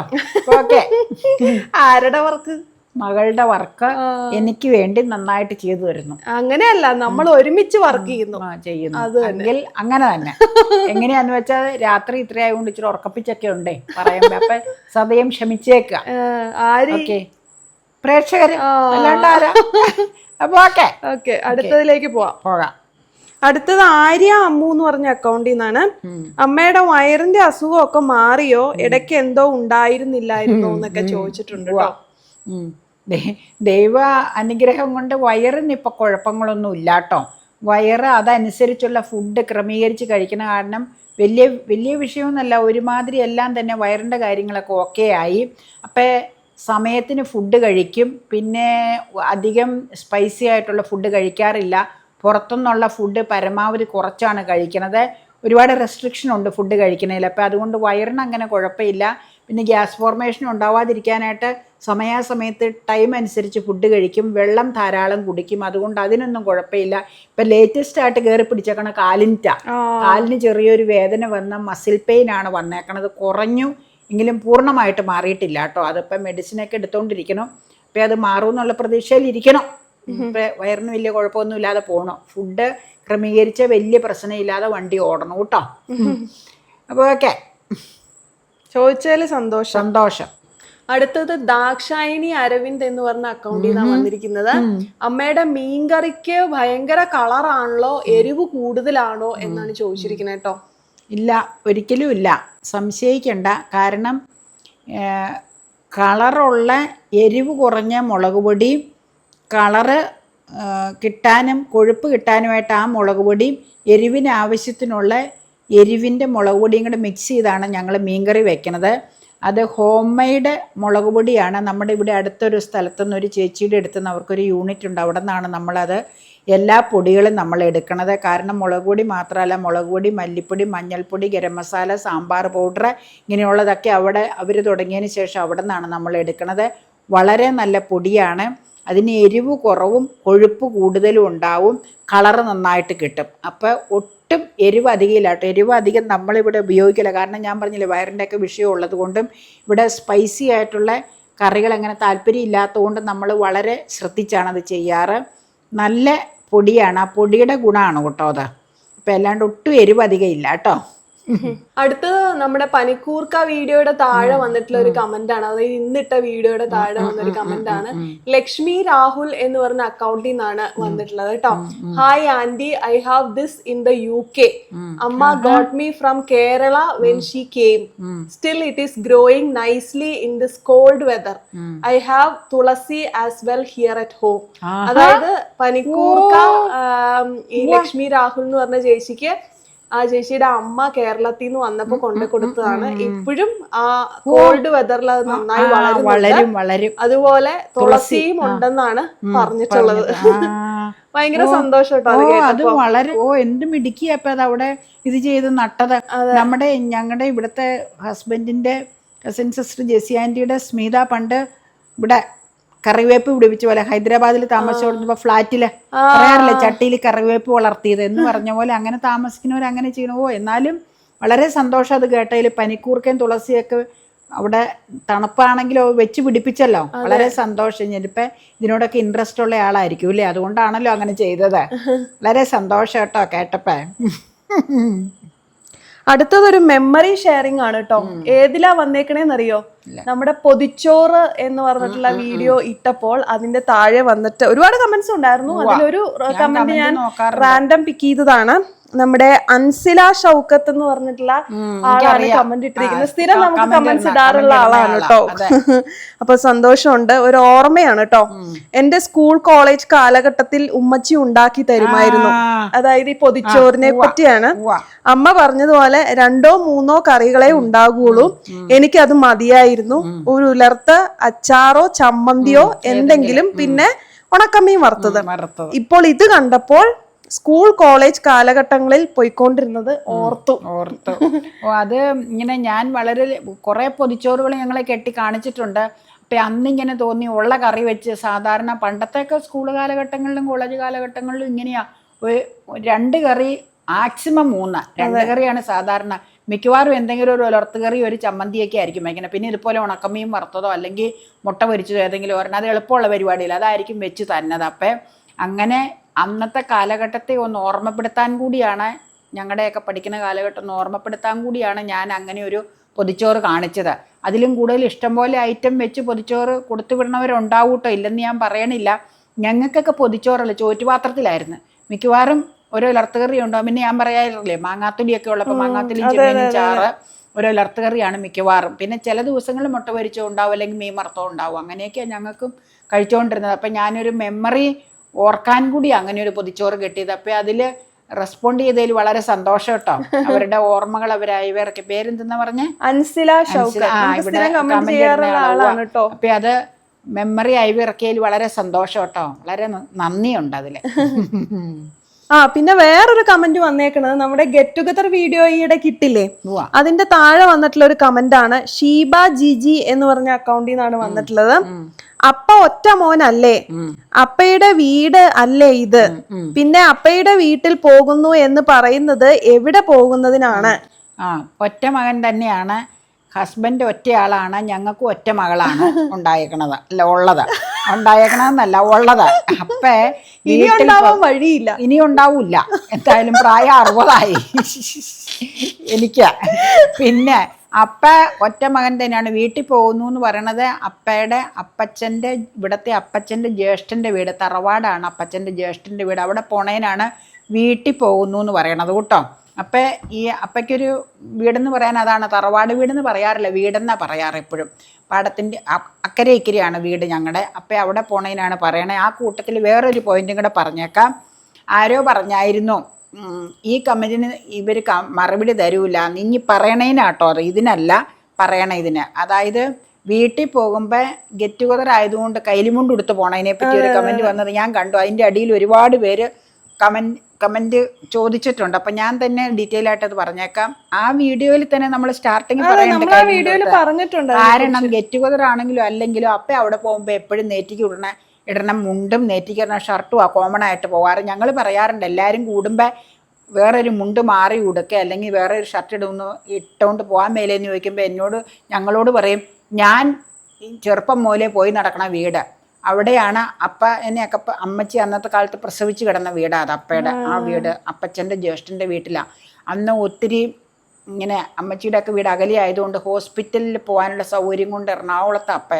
ഓക്കെ ആരുടെ വർക്ക് മകളുടെ വർക്ക് എനിക്ക് വേണ്ടി നന്നായിട്ട് ചെയ്തു തരുന്നു. അങ്ങനെയല്ല നമ്മൾ ഒരുമിച്ച് വർക്ക് ചെയ്യുന്നു. ചെയ്യുന്നു. അല്ലെങ്കിൽ അങ്ങനെ തന്നെ. എങ്ങനെയാന്ന് വെച്ചാൽ രാത്രി ഇത്രയായതുകൊണ്ട് ഇച്ചിരി ഉറക്കപ്പിച്ചൊക്കെ ഉണ്ടേ പറയുമ്പോ. അപ്പൊ സദയം ക്ഷമിച്ചേക്ക. ഏഹ്, ആര്? ഓക്കെ. പ്രേക്ഷകര്. അല്ലാണ്ട് ആരാ? അപ്പൊ ഓക്കെ. ഓക്കെ അടുത്തതിലേക്ക് പോവാം. പോകാം. അടുത്തത് ആര്യ അമ്മു എന്ന് പറഞ്ഞ അക്കൗണ്ടിൽ നിന്നാണ്. അമ്മയുടെ വയറിന്റെ അസുഖമൊക്കെ മാറിയോ? ഇടയ്ക്ക് എന്തോ ഉണ്ടായിരുന്നില്ലായിരുന്നോ എന്നൊക്കെ ചോദിച്ചിട്ടുണ്ട് കേട്ടോ ദൈവ അനുഗ്രഹം കൊണ്ട് വയറിന് ഇപ്പോൾ കുഴപ്പങ്ങളൊന്നും ഇല്ല കേട്ടോ വയറ് അതനുസരിച്ചുള്ള ഫുഡ് ക്രമീകരിച്ച് കഴിക്കുന്ന കാരണം വലിയ വലിയ വിഷയമൊന്നുമല്ല. ഒരുമാതിരി എല്ലാം തന്നെ വയറിന്റെ കാര്യങ്ങളൊക്കെ ഓക്കെ ആയി. അപ്പോൾ സമയത്തിന് ഫുഡ് കഴിക്കും. പിന്നെ അധികം സ്പൈസി ആയിട്ടുള്ള ഫുഡ് കഴിക്കാറില്ല. പുറത്തുനിന്നുള്ള ഫുഡ് പരമാവധി കുറച്ചാണ് കഴിക്കുന്നത് ഒരുപാട് റെസ്ട്രിക്ഷൻ ഉണ്ട് ഫുഡ് കഴിക്കുന്നതിൽ. അപ്പോൾ അതുകൊണ്ട് വയറിന് അങ്ങനെ കുഴപ്പമില്ല. പിന്നെ ഗ്യാസ് ഫോർമേഷൻ ഉണ്ടാവാതിരിക്കാനായിട്ട് സമയാസമയത്ത് ടൈം അനുസരിച്ച് ഫുഡ് കഴിക്കും വെള്ളം ധാരാളം കുടിക്കും. അതുകൊണ്ട് അതിനൊന്നും കുഴപ്പമില്ല. ഇപ്പം ലേറ്റസ്റ്റ് ആയിട്ട് കയറി പിടിച്ചേക്കണ കാലിന്റ കാലിന് ചെറിയൊരു വേദന വന്ന മസിൽ പെയിൻ ആണ് വന്നേക്കണത്. കുറഞ്ഞു എങ്കിലും പൂർണമായിട്ട് മാറിയിട്ടില്ല കേട്ടോ. അതിപ്പം മെഡിസിനൊക്കെ എടുത്തുകൊണ്ടിരിക്കണം അപ്പം അത് മാറുമെന്നുള്ള പ്രതീക്ഷയിൽ ഇരിക്കണം. ഇപ്പം വയറിന് വലിയ കുഴപ്പമൊന്നും ഇല്ലാതെ പോകണം ഫുഡ് ക്രമീകരിച്ച വലിയ പ്രശ്നമില്ലാതെ വണ്ടി ഓടണം കേട്ടോ. അപ്പോൾ ഓക്കെ ചോദിച്ചാൽ സന്തോഷം. സന്തോഷം. അടുത്തത് ദാക്ഷായണി അരവിന്ദ് എന്ന് പറഞ്ഞ അക്കൗണ്ടിൽ നിന്നാണ് വന്നിരിക്കുന്നത്. അമ്മയുടെ മീൻകറിക്ക് ഭയങ്കര കളറാണല്ലോ എരിവ് കൂടുതലാണോ എന്നാണ് ചോദിച്ചിരിക്കുന്നത് കേട്ടോ. ഇല്ല ഒരിക്കലും ഇല്ല. സംശയിക്കണ്ട. കാരണം കളറുള്ള എരിവ് കുറഞ്ഞ മുളക് പൊടി കളറ് കിട്ടാനും കൊഴുപ്പ് കിട്ടാനുമായിട്ട് ആ മുളക് പൊടിയും എരിവിന് ആവശ്യത്തിനുള്ള എരിവിന്റെ മുളക് പൊടിയും കൂടെ മിക്സ് ചെയ്താണ് ഞങ്ങൾ മീൻകറി വെക്കുന്നത് അത് ഹോം മെയ്ഡ് മുളക് പൊടിയാണ്. നമ്മുടെ ഇവിടെ അടുത്തൊരു സ്ഥലത്തുനിന്ന് ഒരു ചേച്ചിയുടെ അടുത്ത് നിന്ന് അവർക്കൊരു യൂണിറ്റ് ഉണ്ട്. അവിടെ നിന്നാണ് നമ്മളത് എല്ലാ പൊടികളും നമ്മൾ എടുക്കണത്. കാരണം മുളക് പൊടി മാത്രമല്ല മുളക് പൊടി മല്ലിപ്പൊടി മഞ്ഞൾപ്പൊടി ഗരം മസാല സാമ്പാർ പൗഡർ ഇങ്ങനെയുള്ളതൊക്കെ അവിടെ അവർ തുടങ്ങിയതിന് ശേഷം അവിടെ നിന്നാണ് നമ്മൾ എടുക്കണത്. വളരെ നല്ല പൊടിയാണ്. അതിന് എരിവ് കുറവും കൊഴുപ്പ് കൂടുതലും ഉണ്ടാവും കളറ് നന്നായിട്ട് കിട്ടും. അപ്പോൾ ഒട്ടും എരിവ് അധികമില്ല കേട്ടോ. എരിവ് അധികം നമ്മളിവിടെ ഉപയോഗിക്കില്ല. കാരണം ഞാൻ പറഞ്ഞില്ലേ വയറിന്റെയൊക്കെ വിഷയം ഉള്ളത് കൊണ്ടും ഇവിടെ സ്പൈസി ആയിട്ടുള്ള കറികൾ അങ്ങനെ താല്പര്യം ഇല്ലാത്തതുകൊണ്ട് നമ്മൾ വളരെ ശ്രദ്ധിച്ചാണ് അത് ചെയ്യാറ്. നല്ല പൊടിയാണ്. ആ പൊടിയുടെ ഗുണമാണ് കേട്ടോ അത്. അപ്പോൾ അല്ലാണ്ട് ഒട്ടും എരിവ് അധികം ഇല്ല കേട്ടോ. അടുത്തത് നമ്മുടെ പനിക്കൂർക്ക വീഡിയോയുടെ താഴെ വന്നിട്ടുള്ള ഒരു കമന്റ് ആണ് അതായത് ഇന്നിട്ട വീഡിയോയുടെ താഴെ വന്നൊരു കമന്റ് ആണ് ലക്ഷ്മി രാഹുൽ എന്ന് പറഞ്ഞ അക്കൗണ്ടിൽ നിന്നാണ് വന്നിട്ടുള്ളത് കേട്ടോ. Hi aunty I have this in the U K അമ്മ got me from Kerala when she came still it is growing nicely in this cold weather I have tulsi as well here at home അതായത് പനിക്കൂർക്ക ഈ ലക്ഷ്മി രാഹുൽ എന്ന് പറഞ്ഞ ചേച്ചിക്ക് ആ ചേച്ചിയുടെ അമ്മ കേരളത്തിൽ നിന്ന് വന്നപ്പോ കൊണ്ടു കൊടുത്തതാണ്. ഇപ്പോഴും ആ കോൾഡ് വെതറിൽ അത് നന്നായി വളരും വളരും. അതുപോലെ തുളസിയും ഉണ്ടെന്നാണ് പറഞ്ഞിട്ടുള്ളത്. ഭയങ്കര സന്തോഷം അത് അത് വളരെ ഓ എന്ത് മിടുക്കിയ അപ്പൊ അത് അവിടെ ഇത് ചെയ്ത് നട്ടത്. നമ്മുടെ ഞങ്ങളുടെ ഇവിടുത്തെ ഹസ്ബൻഡിന്റെ കസിൻ സിസ്റ്റർ ജെസി ആന്റിയുടെ സ്മിത പണ്ട് ഇവിടെ കറിവേപ്പ് പിടിപ്പിച്ച പോലെ. ഹൈദരാബാദിൽ താമസിച്ചോടുന്നപ്പോ ഫ്ലാറ്റിൽ പറയാറില്ല ചട്ടിയിൽ കറിവേപ്പ് വളർത്തിയത് എന്ന് പറഞ്ഞ പോലെ അങ്ങനെ താമസിക്കുന്നവർ അങ്ങനെ ചെയ്യണോ എന്നാലും വളരെ സന്തോഷം അത് കേട്ടതിൽ പനിക്കൂർക്കയും തുളസിയൊക്കെ അവിടെ തണുപ്പാണെങ്കിലോ വെച്ച് പിടിപ്പിച്ചല്ലോ. വളരെ സന്തോഷം. ഞാനിപ്പോ ഇതിനോടൊക്കെ ഇൻട്രസ്റ്റ് ഉള്ള ആളായിരിക്കും അല്ലേ? അതുകൊണ്ടാണല്ലോ അങ്ങനെ ചെയ്തത്. വളരെ സന്തോഷം കേട്ടോ കേട്ടപ്പേ. അടുത്തതൊരു മെമ്മറി ഷെയറിംഗ് ആണ് കേട്ടോ ഏതിലാ വന്നേക്കണേന്നറിയോ? നമ്മുടെ പൊതിച്ചോറ് എന്ന് പറഞ്ഞിട്ടുള്ള വീഡിയോ ഇട്ടപ്പോൾ അതിന്റെ താഴെ വന്നിട്ട് ഒരുപാട് കമന്റ്സ് ഉണ്ടായിരുന്നു. അതിലൊരു കമന്റ് ഞാൻ റാൻഡം പിക്ക് ചെയ്തതാണ്. നമ്മുടെ അൻസില ഷൗക്കത്ത് എന്ന് പറഞ്ഞിട്ടുള്ള ആളാണ് കമന്റ് ഇട്ടിരിക്കുന്നത്. സ്ഥിരം നമുക്ക് കമന്റ്സ് ഇടാറുള്ള ആളാണ് ആളാ. കേട്ടോ. അപ്പൊ സന്തോഷമുണ്ട്. ഒരു ഓർമ്മയാണ് കേട്ടോ. എന്റെ സ്കൂൾ കോളേജ് കാലഘട്ടത്തിൽ ഉമ്മച്ചി ഉണ്ടാക്കി തരുമായിരുന്നു. അതായത് ഈ പൊതിച്ചോറിനെ പറ്റിയാണ്. അമ്മ പറഞ്ഞതുപോലെ രണ്ടോ മൂന്നോ കറികളെ ഉണ്ടാകുള്ളൂ എനിക്കത് മതിയായിരുന്നു. ഒരു ഉലർത്ത് അച്ചാറോ ചമ്മന്തിയോ എന്തെങ്കിലും പിന്നെ ഉണക്കമ്മീൻ വറുത്തത്. ഇപ്പോൾ ഇത് കണ്ടപ്പോൾ സ്കൂൾ കോളേജ് കാലഘട്ടങ്ങളിൽ പോയിക്കൊണ്ടിരുന്നത് ഓർത്തു. ഓർത്തു. ഓ അത് ഇങ്ങനെ ഞാൻ വളരെ കുറേ പൊതിച്ചോറുകൾ ഞങ്ങളെ കെട്ടി കാണിച്ചിട്ടുണ്ട്. അപ്പം അന്നിങ്ങനെ തോന്നി ഉള്ള കറി വെച്ച് സാധാരണ പണ്ടത്തെയൊക്കെ സ്കൂൾ കാലഘട്ടങ്ങളിലും കോളേജ് കാലഘട്ടങ്ങളിലും ഇങ്ങനെയാ. ഒരു രണ്ട് കറി മാക്സിമം മൂന്ന്. രണ്ട് കറിയാണ് സാധാരണ. മിക്കവാറും എന്തെങ്കിലും ഒരു ഉലർത്ത് കറി ഒരു ചമ്മന്തിയൊക്കെ ആയിരിക്കും വയ്ക്കുന്നത് പിന്നെ ഇതുപോലെ ഉണക്കമീൻ വറുത്തതോ അല്ലെങ്കിൽ മുട്ട പൊരിച്ചതോ ഏതെങ്കിലും ഒരെണ്ണം. അത് എളുപ്പമുള്ള പരിപാടിയില്ല. അതായിരിക്കും വെച്ച് തന്നത് അപ്പം അങ്ങനെ അന്നത്തെ കാലഘട്ടത്തെ ഒന്ന് ഓർമ്മപ്പെടുത്താൻ കൂടിയാണ് ഞങ്ങളുടെയൊക്കെ പഠിക്കുന്ന കാലഘട്ടം ഒന്ന് ഓർമ്മപ്പെടുത്താൻ കൂടിയാണ് ഞാൻ അങ്ങനെ ഒരു പൊതിച്ചോറ് കാണിച്ചത്. അതിലും കൂടുതൽ ഇഷ്ടംപോലെ ഐറ്റം വെച്ച് പൊതിച്ചോറ് കൊടുത്തു വിടണവരുണ്ടാവൂട്ടോ ഇല്ലെന്ന് ഞാൻ പറയണില്ല. ഞങ്ങൾക്കൊക്കെ പൊതിച്ചോറല്ല? ചോറ്റുപാത്രത്തിലായിരുന്നു. മിക്കവാറും ഓരോ ലർത്തുകറി ഉണ്ടോ പിന്നെ ഞാൻ പറയാറില്ലേ മാങ്ങാത്തുലിയൊക്കെ ഉള്ളപ്പോൾ മാങ്ങാത്തുലി ചെമ്മീനും ചാറ് ഓരോ ലർത്തുകറിയാണ് മിക്കവാറും. പിന്നെ ചില ദിവസങ്ങളിൽ മുട്ട പൊരിച്ചോ ഉണ്ടാവും അല്ലെങ്കിൽ മീൻ വറുത്തോ ഉണ്ടാവും. അങ്ങനെയൊക്കെയാണ് ഞങ്ങൾക്കും കഴിച്ചുകൊണ്ടിരുന്നത്. അപ്പം ഞാനൊരു മെമ്മറി ഓർക്കാൻ കൂടി അങ്ങനെ ഒരു പൊതിച്ചോറ് കിട്ടിയത്. അപ്പം അതിൽ റെസ്പോണ്ട് ചെയ്തതിൽ വളരെ സന്തോഷം കേട്ടോ. അവരുടെ ഓർമ്മകൾ അവരായി. ഇവരൊക്കെ പേരെന്തെന്നാ പറഞ്ഞേ? അൻസില അപ്പൊ അത് മെമ്മറി ആയി ഇറക്കിയതിൽ വളരെ സന്തോഷം കേട്ടോ. വളരെ നന്ദിയുണ്ട് അതിൽ. ആ പിന്നെ വേറൊരു കമന്റ് വന്നേക്കുന്നത് നമ്മുടെ ഗെറ്റ് ടുഗദർ വീഡിയോ ഈയിടെ കിട്ടില്ലേ. അതിന്റെ താഴെ വന്നിട്ടുള്ള ഒരു കമന്റ് ആണ് ഷീബ ജിജി എന്ന് പറഞ്ഞ അക്കൗണ്ടിൽ നിന്നാണ് വന്നിട്ടുള്ളത്. അപ്പ ഒറ്റ മോനല്ലേ? അപ്പയുടെ വീട് അല്ലേ ഇത്? പിന്നെ അപ്പയുടെ വീട്ടിൽ പോകുന്നു എന്ന് പറയുന്നത് എവിടെ പോകുന്നതിനാണ്? ആ ഒറ്റ മകൻ തന്നെയാണ്. ഹസ്ബൻഡ് ഒറ്റയാളാണ്. ഞങ്ങൾക്കും ഒറ്റ മകളാണ് ഉണ്ടായേക്കണത്. അല്ല ഉള്ളത്. ഉണ്ടായേക്കണമെന്നല്ല ഉള്ളത്. അപ്പേ വീട്ടിൽ ഉണ്ടാവാൻ വഴിയില്ല. ഇനി ഉണ്ടാവില്ല. എന്തായാലും പ്രായം അറുപതായി. എനിക്ക്. പിന്നെ അപ്പ ഒറ്റ മകൻ തന്നെയാണ്. വീട്ടിൽ പോകുന്നു എന്ന് പറയണത് അപ്പയുടെ അപ്പച്ചന്റെ ഇവിടുത്തെ അപ്പച്ചന്റെ ജ്യേഷ്ഠന്റെ വീട്. തറവാടാണ് അപ്പച്ചന്റെ ജ്യേഷ്ഠന്റെ വീട്. അവിടെ പോണേനാണ് വീട്ടിൽ പോകുന്നു എന്ന് പറയണത് കേട്ടോ. അപ്പം ഈ അപ്പയ്ക്കൊരു വീടെന്ന് പറയാൻ അതാണ്. തറവാട് വീടെന്ന് പറയാറില്ല. വീടെന്നാണ് പറയാറ് എപ്പോഴും. പാടത്തിന്റെ അക്കരെ ഇക്കരെയാണ് വീട് ഞങ്ങളുടെ അപ്പം അവിടെ പോണേനാണ് പറയണേ. ആ കൂട്ടത്തിൽ വേറൊരു പോയിന്റും കൂടെ പറഞ്ഞേക്കാം. ആരോ പറഞ്ഞായിരുന്നു. ഈ കമന്റിന് ഇവർ മറുപടി തരൂല. നിങ്ങി പറയണേനാട്ടോ. അത് ഇതിനല്ല പറയണ ഇതിന്. അതായത് വീട്ടിൽ പോകുമ്പോൾ ഗെറ്റ് ടുഗദർ ആയതുകൊണ്ട് കൈലിമുണ്ട് എടുത്ത് പോണതിനെ പറ്റി ഒരു കമന്റ് വന്നത് ഞാൻ കണ്ടു. അതിന്റെ അടിയിൽ ഒരുപാട് പേര് കമന്റ് കമന്റ് ചോദിച്ചിട്ടുണ്ട്. അപ്പം ഞാൻ തന്നെ ഡീറ്റെയിൽ ആയിട്ട് അത് പറഞ്ഞേക്കാം. ആ വീഡിയോയിൽ തന്നെ നമ്മൾ സ്റ്റാർട്ടിങ് പറഞ്ഞിട്ടുണ്ട് കാരണം ഗെറ്റ് ടുഗദർ ആണെങ്കിലും അല്ലെങ്കിലും അപ്പം അവിടെ പോകുമ്പോൾ എപ്പോഴും നെറ്റിക്ക് ഇടണ. ഇടണം മുണ്ടും നെറ്റിക്ക് ഇടണ ഷർട്ടും ആ കോമൺ ആയിട്ട് പോകാറ്. ഞങ്ങൾ പറയാറുണ്ട് എല്ലാവരും കൂടുമ്പോൾ വേറൊരു മുണ്ട് മാറി ഉടുക്കുക അല്ലെങ്കിൽ വേറെ ഒരു ഷർട്ട് ഇടുന്നു ഇട്ടുകൊണ്ട് പോകാൻ മേലേന്ന് ചോദിക്കുമ്പോൾ എന്നോട് ഞങ്ങളോട് പറയും ഞാൻ ചെറുപ്പം മൂലേ പോയി നടക്കണ വീട്. അവിടെയാണ് അപ്പ എന്നെയൊക്കെ അമ്മച്ചി അന്നത്തെ കാലത്ത് പ്രസവിച്ച് കിടന്ന വീടാ അത് അപ്പയുടെ. ആ വീട് അപ്പച്ചന്റെ ജ്യേഷ്ഠന്റെ വീട്ടിലാണ് അന്ന് ഒത്തിരി ഇങ്ങനെ അമ്മച്ചിയുടെ ഒക്കെ വീട് അകലെ ആയതുകൊണ്ട് ഹോസ്പിറ്റലിൽ പോകാനുള്ള സൗകര്യം കൊണ്ട് എറണാകുളത്ത് അപ്പ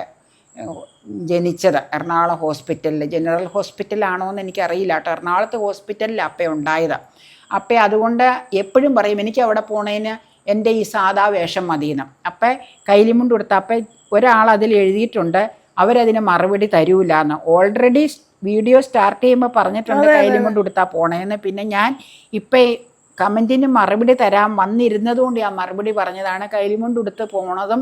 ജനിച്ചത്. എറണാകുളം ഹോസ്പിറ്റലിൽ ജനറൽ ഹോസ്പിറ്റലാണോ എന്ന് എനിക്കറിയില്ല കേട്ടോ. എറണാകുളത്ത് ഹോസ്പിറ്റലിൽ അപ്പ ഉണ്ടായത്. അപ്പ അതുകൊണ്ട് എപ്പോഴും പറയും എനിക്ക് അവിടെ പോണേന് എന്റെ ഈ സാധാ വേഷം മതിയെന്ന് അപ്പം കൈലിമുണ്ട് കൊടുത്ത അപ്പം ഒരാൾ അതിൽ എഴുതിയിട്ടുണ്ട് അവരതിന് മറുപടി തരൂല എന്ന് ഓൾറെഡി വീഡിയോ സ്റ്റാർട്ട് ചെയ്യുമ്പോൾ പറഞ്ഞിട്ടുണ്ട് കൈലിമുണ്ട് കൊടുത്താൽ പോണേന്ന്. പിന്നെ ഞാൻ ഇപ്പം കമന്റിന് മറുപടി തരാൻ വന്നിരുന്നത് കൊണ്ട് ഞാൻ മറുപടി പറഞ്ഞതാണ്. കൈലിമുണ്ട് ഉടുത്ത് പോണതും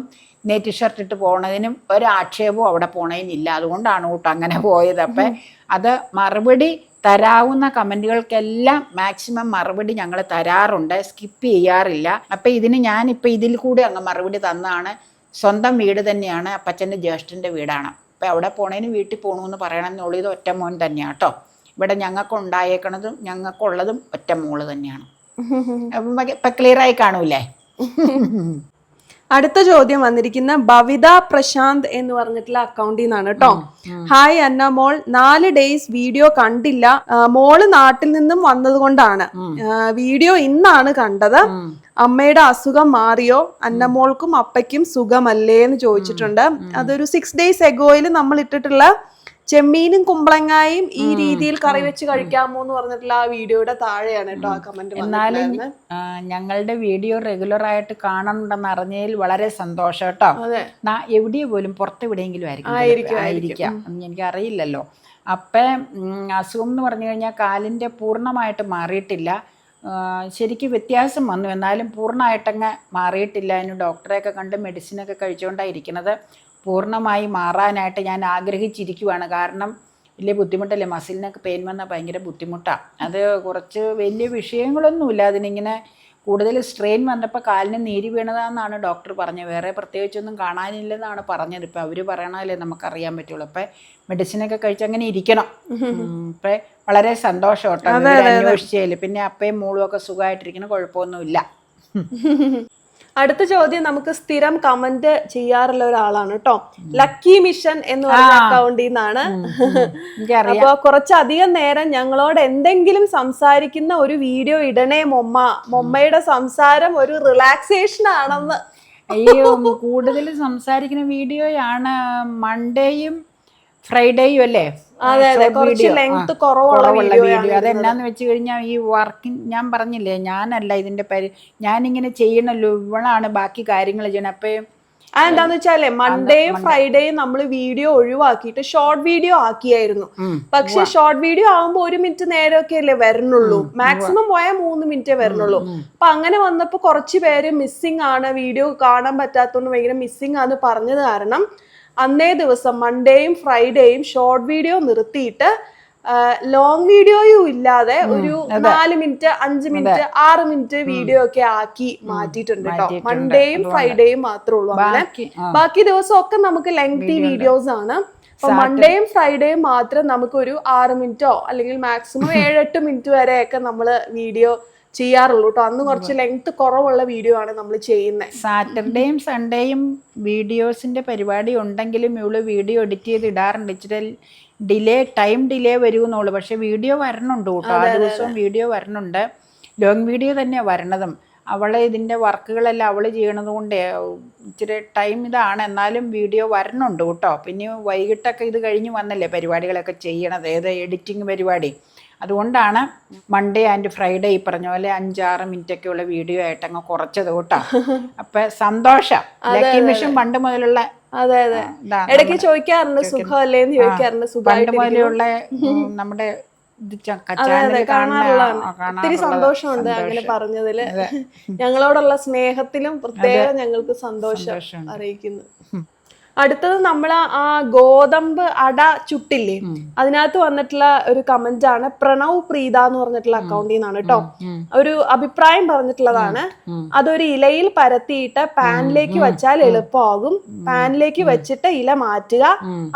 നെറ്റ് ഷർട്ട് ഇട്ട് പോണതിനും ഒരാക്ഷേപവും അവിടെ പോണതിനില്ല അതുകൊണ്ടാണ് കൂട്ടോ അങ്ങനെ പോയത്. അപ്പം അത് മറുപടി തരാവുന്ന കമന്റുകൾക്കെല്ലാം മാക്സിമം മറുപടി ഞങ്ങൾ തരാറുണ്ട്. സ്കിപ്പ് ചെയ്യാറില്ല. അപ്പം ഇതിന് ഞാനിപ്പോൾ ഇതിൽ കൂടെ അങ്ങ് മറുപടി തന്നാണ്. സ്വന്തം വീട് തന്നെയാണ്. അപ്പച്ചന്റെ ജ്യേഷ്ഠന്റെ വീടാണ്. അപ്പം അവിടെ പോണതിന് വീട്ടിൽ പോകണമെന്ന് പറയണമെന്നുള്ളത് എന്നുള്ളത് ഒറ്റ മോൻ തന്നെയാണ് കേട്ടോ. ഇവിടെ ഞങ്ങൾക്ക് ഉണ്ടായേക്കണതും ഞങ്ങൾക്കുള്ളതും ഒറ്റ മോൾ തന്നെയാണ്. അപ്പം ഇപ്പം കാണൂലേ അടുത്ത ചോദ്യം വന്നിരിക്കുന്ന ഭവിത പ്രശാന്ത് എന്ന് പറഞ്ഞിട്ടുള്ള അക്കൗണ്ടിൽ നിന്നാണ് കേട്ടോ. ഹായ് അന്ന മോൾ നാല് ഡേയ്സ് വീഡിയോ കണ്ടില്ല. മോൾ നാട്ടിൽ നിന്നും വന്നത് കൊണ്ടാണ്. വീഡിയോ ഇന്നാണ് കണ്ടത്. അമ്മയുടെ അസുഖം മാറിയോ? അന്നമോൾക്കും അപ്പയ്ക്കും സുഖമല്ലേ എന്ന് ചോദിച്ചിട്ടുണ്ട്. അതൊരു സിക്സ് ഡേയ്സ് എഗോയിൽ നമ്മൾ ഇട്ടിട്ടുള്ള ചെമ്മീനും കുമ്പളങ്ങായും ഈ രീതിയിൽ കറി വെച്ച് കഴിക്കാമോ എന്ന് പറഞ്ഞിട്ടുള്ള ആ വീഡിയോയുടെ താഴെയാണ് കേട്ടോ ആ കമന്റ് എന്നാലും ഞങ്ങളുടെ വീഡിയോ റെഗുലർ ആയിട്ട് കാണണമെന്ന് അറിഞ്ഞതിൽ വളരെ സന്തോഷം കേട്ടോ. എവിടെ പോലും പുറത്ത് എവിടെയെങ്കിലും ആയിരിക്കും ആയിരിക്കും, എനിക്ക് അറിയില്ലല്ലോ അപ്പം അസുഖം എന്ന് പറഞ്ഞു കഴിഞ്ഞാൽ കാലിന്റെ പൂർണമായിട്ട് മാറിയിട്ടില്ല. ശരിക്കും വ്യത്യാസം വന്നു. എന്നാലും പൂർണമായിട്ടങ്ങ് മാറിയിട്ടില്ല അതിന് ഡോക്ടറെയൊക്കെ കണ്ട് മെഡിസിനൊക്കെ കഴിച്ചുകൊണ്ടായിരിക്കുന്നത് പൂർണമായി മാറാനായിട്ട് ഞാൻ ആഗ്രഹിച്ചിരിക്കുവാണ്. കാരണം വലിയ ബുദ്ധിമുട്ടല്ലേ? മസിലിനൊക്കെ പെയിൻ വന്നാൽ ഭയങ്കര ബുദ്ധിമുട്ടാണ് അത് കുറച്ച് വലിയ വിഷയങ്ങളൊന്നുമില്ല. അതിനിങ്ങനെ കൂടുതൽ സ്ട്രെയിൻ വന്നപ്പോൾ കാലിന് നീരി വീണതാണെന്നാണ് ഡോക്ടർ പറഞ്ഞത്. വേറെ പ്രത്യേകിച്ചൊന്നും കാണാനില്ലെന്നാണ് പറഞ്ഞത്. ഇപ്പം അവർ പറയണതല്ലേ നമുക്കറിയാൻ പറ്റുള്ളൂ. അപ്പം മെഡിസിനൊക്കെ കഴിച്ച് അങ്ങനെ ഇരിക്കണം. ഇപ്പം വളരെ സന്തോഷം കേട്ടോ അന്വേഷിച്ചതിൽ പിന്നെ അപ്പയും മോളും ഒക്കെ സുഖമായിട്ടിരിക്കണം കുഴപ്പമൊന്നുമില്ല. അടുത്ത ചോദ്യം നമുക്ക് സ്ഥിരം കമന്റ് ചെയ്യാറുള്ള ഒരാളാണ് കേട്ടോ ലക്കി മിഷൻ എന്ന് പറഞ്ഞ അക്കൗണ്ടിൽ നിന്നാണ്. അപ്പൊ കുറച്ചധികം നേരം ഞങ്ങളോട് എന്തെങ്കിലും സംസാരിക്കുന്ന ഒരു വീഡിയോ ഇടണേ മൊമ്മ. മൊമ്മയുടെ സംസാരം ഒരു റിലാക്സേഷൻ ആണെന്ന്. അയ്യോ കൂടുതൽ സംസാരിക്കുന്ന വീഡിയോയാണ് മൺഡേയും ഫ്രൈഡേയും അല്ലേ? അതെ അതെ. കുറച്ച് video. ലെങ്ത് ആ, കുറവുള്ള കുറവുള്ള വീഡിയോ വീഡിയോ അതെന്നാന്ന് വെച്ച് കഴിഞ്ഞാൽ ഈ വർക്കിംഗ് ഞാൻ പറഞ്ഞില്ലേ ഞാനല്ല ഇതിന്റെ പരി ഞാനിങ്ങനെ ചെയ്യണല്ലോ ഇവളാണ് ബാക്കി കാര്യങ്ങൾ ചെയ്യണം. അപ്പം അതെന്താന്ന് വെച്ചാലേ മൺഡേയും ഫ്രൈഡേയും നമ്മൾ വീഡിയോ ഒഴിവാക്കിയിട്ട് ഷോർട്ട് വീഡിയോ ആക്കിയായിരുന്നു. പക്ഷെ ഷോർട്ട് വീഡിയോ ആകുമ്പോൾ ഒരു മിനിറ്റ് നേരമൊക്കെ അല്ലേ വരണുള്ളൂ? മാക്സിമം പോയാൽ മൂന്ന് മിനിറ്റേ വരണുള്ളൂ. അപ്പൊ അങ്ങനെ വന്നപ്പോ കുറച്ച് പേര് മിസ്സിംഗ് ആണ് വീഡിയോ കാണാൻ പറ്റാത്തതുകൊണ്ട് ഭയങ്കര മിസ്സിംഗ് ആണെന്ന് പറഞ്ഞത് കാരണം അന്നേ ദിവസം മൺഡേയും ഫ്രൈഡേയും ഷോർട്ട് വീഡിയോ നിർത്തിയിട്ട് ലോങ് വീഡിയോയും ഇല്ലാതെ ഒരു നാല് മിനിറ്റ് അഞ്ച് മിനിറ്റ് ആറ് മിനിറ്റ് വീഡിയോ ഒക്കെ ആക്കി മാറ്റിയിട്ടുണ്ട് കേട്ടോ മൺഡേയും ഫ്രൈഡേയും മാത്രമേ ഉള്ളൂ അങ്ങനെ. ബാക്കി ദിവസം ഒക്കെ ദിവസമൊക്കെ നമുക്ക് ലെങ്തി വീഡിയോസ് ആണ്. അപ്പൊ മൺഡേയും ഫ്രൈഡേയും മാത്രം നമുക്ക് ഒരു ആറ് മിനിറ്റോ അല്ലെങ്കിൽ മാക്സിമം ഏഴെട്ട് മിനിറ്റ് വരെയൊക്കെ നമ്മൾ വീഡിയോ ചെയ്യാറുള്ളൂ കേട്ടോ. അന്ന് കുറച്ച് ലെങ്ത് കുറവുള്ള വീഡിയോ ആണ് നമ്മൾ ചെയ്യുന്നത് സാറ്റർഡേയും സൺഡേയും വീഡിയോസിന്റെ പരിപാടി ഉണ്ടെങ്കിലും ഇവൾ വീഡിയോ എഡിറ്റ് ചെയ്ത് ഇടാറുണ്ട്. ഇച്ചിരി ഡിലേ ടൈം ഡിലേ വരുമെന്നുള്ളൂ. പക്ഷെ വീഡിയോ വരണുണ്ട് കേട്ടോ. ആ ദിവസവും വീഡിയോ വരണുണ്ട്. ലോങ് വീഡിയോ തന്നെയാണ് വരണതും. അവളെ ഇതിന്റെ വർക്കുകളെല്ലാം അവൾ ചെയ്യണത് കൊണ്ട് ഇച്ചിരി ടൈം ഇതാണ്. എന്നാലും വീഡിയോ വരണുണ്ട് കേട്ടോ. പിന്നെ വൈകിട്ടൊക്കെ ഇത് കഴിഞ്ഞ് വന്നല്ലേ പരിപാടികളൊക്കെ ചെയ്യണത്? ഏത് എഡിറ്റിംഗ് പരിപാടി? അതുകൊണ്ടാണ് മൺഡേ ആൻഡ് ഫ്രൈഡേ ഈ പറഞ്ഞ പോലെ അഞ്ചാറ് മിനിറ്റ് ഒക്കെ ഉള്ള വീഡിയോ ആയിട്ട് അങ്ങ് കുറച്ചത് കേട്ടോ. അപ്പൊ സന്തോഷം. ലക്കി മിഷൻ പണ്ട് മുതലുള്ള അതെ അതെ. ഇടയ്ക്ക് ചോദിക്കാറുണ്ട് സുഖമല്ലേ എന്ന് ചോദിക്കാറുണ്ട് പണ്ട് മുതലുള്ള നമ്മുടെ ഒത്തിരി സന്തോഷമുണ്ട് അങ്ങനെ. പറഞ്ഞതിൽ. ഞങ്ങളോടുള്ള സ്നേഹത്തിലും പ്രത്യേകം ഞങ്ങൾക്ക് സന്തോഷം അറിയിക്കുന്നു. അടുത്തത് നമ്മൾ ആ ഗോതമ്പ് അട ചുട്ടില്ലേ? അതിനകത്ത് വന്നിട്ടുള്ള ഒരു കമന്റ് ആണ് പ്രണവ് പ്രീത എന്ന് പറഞ്ഞിട്ടുള്ള അക്കൗണ്ടിൽ നിന്നാണ് കേട്ടോ ഒരു അഭിപ്രായം പറഞ്ഞിട്ടുള്ളതാണ്. അതൊരു ഇലയിൽ പരത്തിയിട്ട് പാനിലേക്ക് വെച്ചാൽ എളുപ്പമാകും. പാനിലേക്ക് വെച്ചിട്ട് ഇല മാറ്റുക.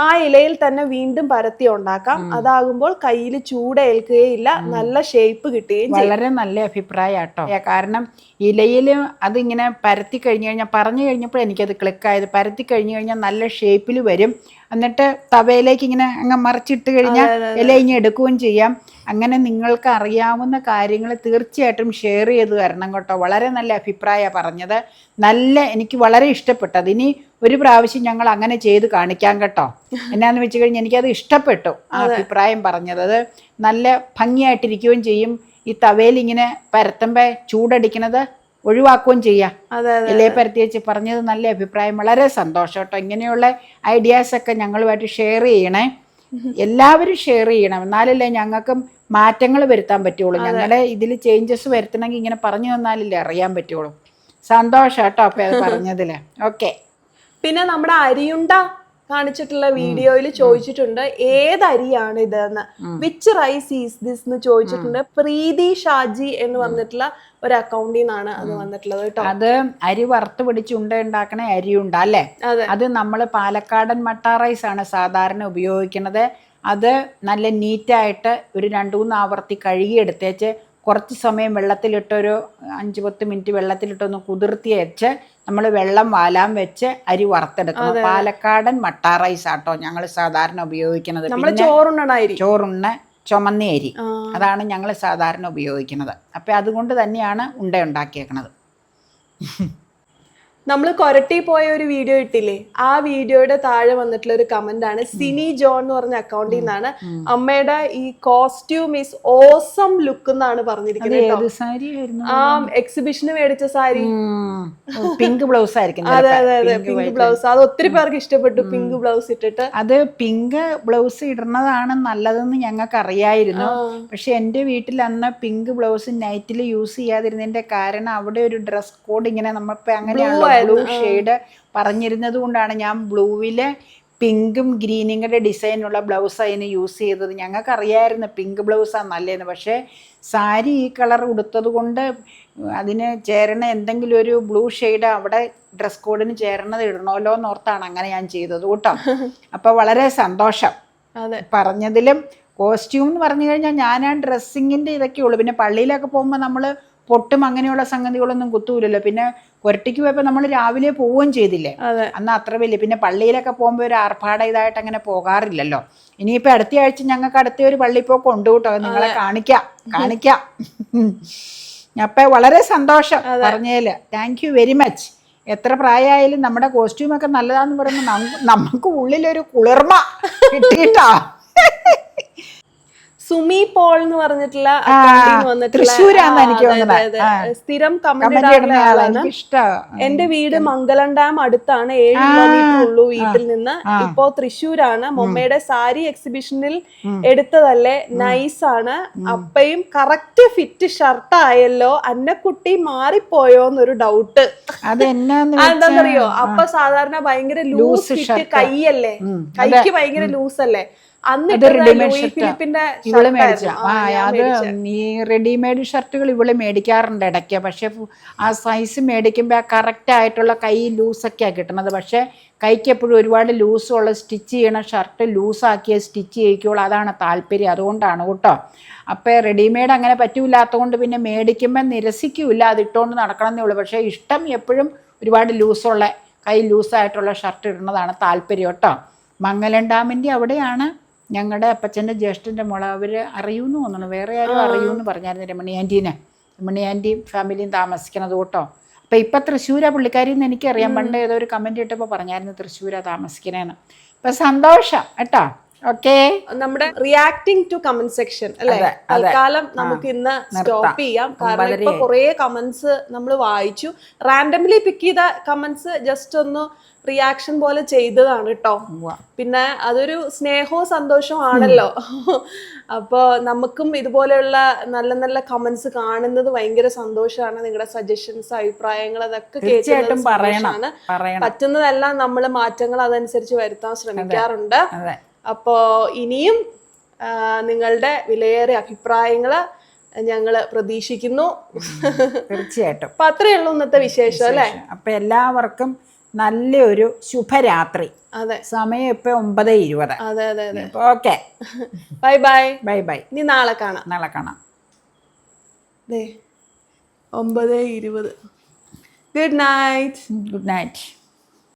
ആ ഇലയിൽ തന്നെ വീണ്ടും പരത്തി ഉണ്ടാക്കാം. അതാകുമ്പോൾ കയ്യിൽ ചൂടേൽക്കുകയില്ല. നല്ല ഷേപ്പ് കിട്ടുകയും വളരെ നല്ല അഭിപ്രായം കേട്ടോ കാരണം ഇലയിൽ അതിങ്ങനെ പരത്തി കഴിഞ്ഞ് കഴിഞ്ഞാൽ പറഞ്ഞു കഴിഞ്ഞപ്പോൾ എനിക്കത് ക്ലിക്കായത്. പരത്തി കഴിഞ്ഞ് കഴിഞ്ഞാൽ നല്ല ഷേപ്പിൽ വരും. എന്നിട്ട് തവയിലേക്ക് ഇങ്ങനെ അങ്ങ് മറിച്ചിട്ട് കഴിഞ്ഞാൽ ഇല ഇനി എടുക്കുകയും ചെയ്യാം. അങ്ങനെ നിങ്ങൾക്ക് അറിയാവുന്ന കാര്യങ്ങൾ തീർച്ചയായിട്ടും ഷെയർ ചെയ്ത് തരണം കേട്ടോ. വളരെ നല്ല അഭിപ്രായമാണ് പറഞ്ഞത്. നല്ല എനിക്ക് വളരെ ഇഷ്ടപ്പെട്ടത്. ഇനി ഒരു പ്രാവശ്യം ഞങ്ങൾ അങ്ങനെ ചെയ്ത് കാണിക്കാൻ കേട്ടോ. എന്നാന്ന് വെച്ച് കഴിഞ്ഞാൽ എനിക്കത് ഇഷ്ടപ്പെട്ടു ആ അഭിപ്രായം പറഞ്ഞത്. അത് നല്ല ഭംഗിയായിട്ടിരിക്കുകയും ചെയ്യും. ഈ തവയിൽ ഇങ്ങനെ പരത്തുമ്പോൾ ചൂടടിക്കണത് ഒഴിവാക്കുകയും ചെയ്യാം. ഇലയെ പരത്തി വെച്ച് പറഞ്ഞത് നല്ല അഭിപ്രായം. വളരെ സന്തോഷം കേട്ടോ. ഇങ്ങനെയുള്ള ഐഡിയാസ് ഒക്കെ ഞങ്ങളുമായിട്ട് ഷെയർ ചെയ്യണേ. എല്ലാവരും ഷെയർ ചെയ്യണം. എന്നാലല്ലേ ഞങ്ങൾക്കും മാറ്റങ്ങൾ വരുത്താൻ പറ്റുള്ളൂ. ഞങ്ങളുടെ ഇതിൽ ചേഞ്ചസ് വരുത്തണമെങ്കിൽ ഇങ്ങനെ പറഞ്ഞു തന്നാലല്ലേ അറിയാൻ പറ്റുള്ളൂ. സന്തോഷം കേട്ടോ അപ്പം അത് പറഞ്ഞതിൽ ഓക്കെ പിന്നെ നമ്മുടെ അരിയുണ്ട കാണിച്ചിട്ടുള്ള വീഡിയോയിൽ ചോദിച്ചിട്ടുണ്ട് ഏത് അരിയാണ് ഇതെന്ന് വിച്ച് റൈസ് ഈസ് ദിസ് എന്ന് ചോദിച്ചിട്ടുണ്ട്. പ്രീതി ഷാജി എന്ന് പറഞ്ഞിട്ടുള്ള ഒരു അക്കൗണ്ടിൽ നിന്നാണ് അത് വന്നിട്ടുള്ളത് കേട്ടോ. അത് അരി വറുത്ത് പിടിച്ച് ഉണ്ട ഉണ്ടാക്കണ അരിയുണ്ട അല്ലേ? അതെ. അത് നമ്മൾ പാലക്കാടൻ മട്ട റൈസ് ആണ് സാധാരണ ഉപയോഗിക്കുന്നത്. അത് നല്ല നീറ്റായിട്ട് ഒരു രണ്ടു മൂന്ന് ആവർത്തി കഴുകിയെടുത്തേച്ച് കുറച്ച് സമയം വെള്ളത്തിലിട്ടൊരു അഞ്ച് പത്ത് മിനിറ്റ് വെള്ളത്തിലിട്ടൊന്ന് കുതിർത്തി വെച്ച് നമ്മൾ വെള്ളം വാലാൻ വെച്ച് അരി വറുത്തെടുക്കണം. പാലക്കാടൻ മട്ട റൈസ് ആട്ടോ ഞങ്ങൾ സാധാരണ ഉപയോഗിക്കുന്നത്. ചോറുണ്ണ ചുമന്ന അരി. അതാണ് ഞങ്ങൾ സാധാരണ ഉപയോഗിക്കുന്നത്. അപ്പം അതുകൊണ്ട് തന്നെയാണ് ഉണ്ട ഉണ്ടാക്കിയേക്കണത്. നമ്മൾ കൊരട്ടി പോയ ഒരു വീഡിയോ ഇട്ടില്ലേ? ആ വീഡിയോയുടെ താഴെ വന്നിട്ടുള്ള ഒരു കമന്റ് ആണ് സിനി ജോൺ എന്ന് പറഞ്ഞ അക്കൗണ്ടിൽ നിന്നാണ് അമ്മയുടെ ഈ കോസ്റ്റ്യൂം ഈസ് ഓസം ലുക്ക് എന്നാണ് പറഞ്ഞിരിക്കുന്നത് ആ എക്സിബിഷന് മേടിച്ച സാരി. പിങ്ക് ബ്ലൗസ് ആയിരിക്കും. അതെ അതെ അതെ പിങ്ക് ബ്ലൗസ് അത് ഒത്തിരി പേർക്ക് ഇഷ്ടപ്പെട്ടു പിങ്ക് ബ്ലൗസ് ഇട്ടിട്ട്. അത് പിങ്ക് ബ്ലൗസ് ഇടുന്നതാണ് നല്ലതെന്ന് ഞങ്ങൾക്ക് അറിയായിരുന്നു പക്ഷെ എന്റെ വീട്ടിൽ അന്ന് പിങ്ക് ബ്ലൗസ് നൈറ്റിൽ യൂസ് ചെയ്യാതിരുന്നതിന്റെ കാരണം അവിടെ ഒരു ഡ്രസ് കോഡ് ഇങ്ങനെ നമ്മളിപ്പോ അങ്ങനെയാണല്ലോ ബ്ലൂ ഷെയ്ഡ് പറഞ്ഞിരുന്നത് കൊണ്ടാണ് ഞാൻ ബ്ലൂവിൽ പിങ്കും ഗ്രീനും കൂടെ ഡിസൈനുള്ള ബ്ലൗസ് അതിന് യൂസ് ചെയ്തത്. ഞങ്ങൾക്ക് അറിയായിരുന്നു പിങ്ക് ബ്ലൗസാണ് നല്ലതെന്ന് പക്ഷേ സാരി ഈ കളർ ഉടുത്തത് കൊണ്ട് അതിന് ചേരണ എന്തെങ്കിലും ഒരു ബ്ലൂ ഷെയ്ഡ് അവിടെ ഡ്രസ് കോഡിന് ചേരണത് ഇടണമല്ലോ എന്നോർത്താണ് അങ്ങനെ ഞാൻ ചെയ്തത് കേട്ടോ. അപ്പോൾ വളരെ സന്തോഷം. അതെ. പറഞ്ഞതിലും കോസ്റ്റ്യൂം എന്ന് പറഞ്ഞു കഴിഞ്ഞാൽ ഞാൻ ആ ഡ്രസ്സിങ്ങിന്റെ ഇതൊക്കെ ഉള്ളൂ പിന്നെ പള്ളിയിലൊക്കെ പോകുമ്പോൾ നമ്മൾ പൊട്ടും അങ്ങനെയുള്ള സംഗതികളൊന്നും കുത്തൂലല്ലോ. പിന്നെ കൊരട്ടിക്ക് പോയപ്പോൾ നമ്മൾ രാവിലെ പോവുകയും ചെയ്തില്ലേ? അന്ന് അത്ര വലിയ പിന്നെ പള്ളിയിലൊക്കെ പോകുമ്പോൾ ഒരു ആർഭാട ഇതായിട്ട് അങ്ങനെ പോകാറില്ലല്ലോ. ഇനിയിപ്പോൾ അടുത്ത ആഴ്ച ഞങ്ങൾക്ക് അടുത്ത ഒരു പള്ളിപ്പോക്ക് ഉണ്ട് കേട്ടോ. നിങ്ങളെ കാണിക്കാം കാണിക്കാം. അപ്പം വളരെ സന്തോഷം പറഞ്ഞതിൽ താങ്ക് യു വെരി മച്ച് എത്ര പ്രായമായാലും നമ്മുടെ കോസ്റ്റ്യൂമൊക്കെ നല്ലതാന്ന് പറയുമ്പോൾ നമുക്ക് നമുക്ക് ഉള്ളിലൊരു കുളിർമ കിട്ടിയിട്ടാ. സുമി പോൾ എന്ന് പറഞ്ഞിട്ടുള്ള തൃശ്ശൂരാന്ന് എനിക്ക് തോന്നുന്നത്. സ്ഥിരം കമന്റ് എന്റെ വീട് മംഗലം ഡാം അടുത്താണ്. ഏഴ് കിലോമീറ്റർ ഉള്ളൂ വീട്ടിൽ നിന്ന്. ഇപ്പോ തൃശ്ശൂരാണ്. മൊമ്മയുടെ സാരി എക്സിബിഷനിൽ എടുത്തതല്ലേ? നൈസ് ആണ് അപ്പയും കറക്റ്റ് ഫിറ്റ് ഷർട്ട് ആയല്ലോ അന്നക്കുട്ടി മാറിപ്പോയോ എന്നൊരു ഡൗട്ട് അതെന്താന്നറിയോ അപ്പൊ സാധാരണ ഭയങ്കര ലൂസ് ഫിറ്റ് കൈയല്ലേ? കൈക്ക് ഭയങ്കര ലൂസ് അല്ലേ? ഫിലിപ്പിന്റെ ഇവൾ മേടിച്ച. അത് ഈ റെഡിമെയ്ഡ് ഷർട്ടുകൾ ഇവൾ മേടിക്കാറുണ്ട് ഇടയ്ക്ക്. പക്ഷെ ആ സൈസ് മേടിക്കുമ്പോൾ കറക്റ്റ് ആയിട്ടുള്ള കൈ ലൂസൊക്കെയാണ് കിട്ടണത് പക്ഷേ കൈക്ക് എപ്പോഴും ഒരുപാട് ലൂസുള്ള സ്റ്റിച്ച് ചെയ്യണ ഷർട്ട് ലൂസാക്കിയ സ്റ്റിച്ച് ചെയ്യിക്കുള്ളൂ. അതാണ് താല്പര്യം. അതുകൊണ്ടാണ് കേട്ടോ. അപ്പോൾ റെഡിമെയ്ഡ് അങ്ങനെ പറ്റൂലാത്തതുകൊണ്ട് പിന്നെ മേടിക്കുമ്പോൾ നിരസിക്കൂല അത് ഇട്ടുകൊണ്ട് നടക്കണമെന്നേ ഉള്ളൂ. പക്ഷേ ഇഷ്ടം എപ്പോഴും ഒരുപാട് ലൂസുള്ള കൈ ലൂസായിട്ടുള്ള ഷർട്ട് ഇടുന്നതാണ് താല്പര്യം കേട്ടോ. മംഗലം ഡാമിന്റെ അവിടെയാണ് ഞങ്ങളുടെ അപ്പച്ചന്റെ ജ്യേഷ്ഠന്റെ മോളെ അവർ അറിയൂന്ന് തോന്നുന്നു. വേറെ ആരും അറിയൂന്ന് പറഞ്ഞായിരുന്നു രമണി ആന്റീനെ രമണി ആന്റിയും ഫാമിലിയും താമസിക്കണത് കേട്ടോ. അപ്പം ഇപ്പം തൃശ്ശൂരാ പുള്ളിക്കാരിന്ന് എനിക്കറിയാം. പണ്ട് ഏതോ ഒരു കമന്റ് ഇട്ടപ്പോൾ പറഞ്ഞായിരുന്നു തൃശ്ശൂരാ താമസിക്കണേന്ന്. അപ്പം സന്തോഷം കേട്ടോ? ഓക്കേ. നമ്മുടെ റിയാക്ടിങ് ടു കമന്റ് സെക്ഷൻ അല്ലെ. തൽക്കാലം നമുക്ക് ഇന്ന് സ്റ്റോപ്പ് ചെയ്യാം. കാരണം ഇപ്പൊ കുറെ കമന്റ്സ് നമ്മൾ വായിച്ചു. റാൻഡംലി പിക്ക് ചെയ്ത കമന്റ്സ് ജസ്റ്റ് ഒന്ന് റിയാക്ഷൻ പോലെ ചെയ്തതാണ് കേട്ടോ പിന്നെ അതൊരു സ്നേഹവും സന്തോഷവും ആണല്ലോ. അപ്പോൾ നമുക്കും ഇതുപോലെയുള്ള നല്ല നല്ല കമന്റ്സ് കാണുന്നത് ഭയങ്കര സന്തോഷമാണ്. നിങ്ങളുടെ സജഷൻസ് അഭിപ്രായങ്ങൾ അതൊക്കെ കേൾക്കുന്നത് പറ്റുന്നതെല്ലാം നമ്മൾ മാറ്റങ്ങൾ അതനുസരിച്ച് വരുത്താൻ ശ്രമിക്കാറുണ്ട്. അപ്പോൾ ഇനിയും നിങ്ങളുടെ വിലയേറെ അഭിപ്രായങ്ങൾ ഞങ്ങൾ പ്രതീക്ഷിക്കുന്നു. തീർച്ചയായിട്ടും. അപ്പൊ അത്രയേ ഉള്ളൂ ഇന്നത്തെ വിശേഷം അല്ലേ? അപ്പൊ എല്ലാവർക്കും നല്ലൊരു ശുഭരാത്രി. അതെ. സമയം ഇപ്പൊ ഒമ്പത് ഇരുപത്. അതെ അതെ അതെ. Okay. Bye bye. Bye bye. ഇനി നാളെ കാണാം. നാളെ കാണാം. ഒമ്പത് ഇരുപത്. Good night. Good night.